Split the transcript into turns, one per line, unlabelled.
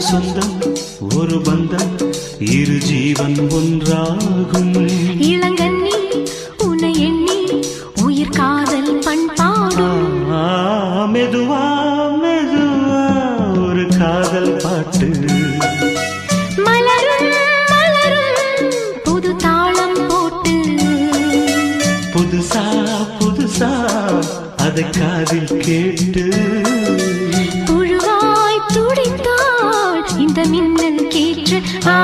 சொந்தம் ஒரு பந்தம் இரு ஜீவன் ஒன்றாகும்.
இளங்கண்ணி உன எண்ணி உயிர் காதல் பண்பாடும்.
மெதுவா மெதுவா ஒரு காதல் பாட்டு. புதுசா புதுசா அதை காதில் கேட்டு.
புழுவாய் துடித்தாள் இந்த மின்னல் கேற்று ஆ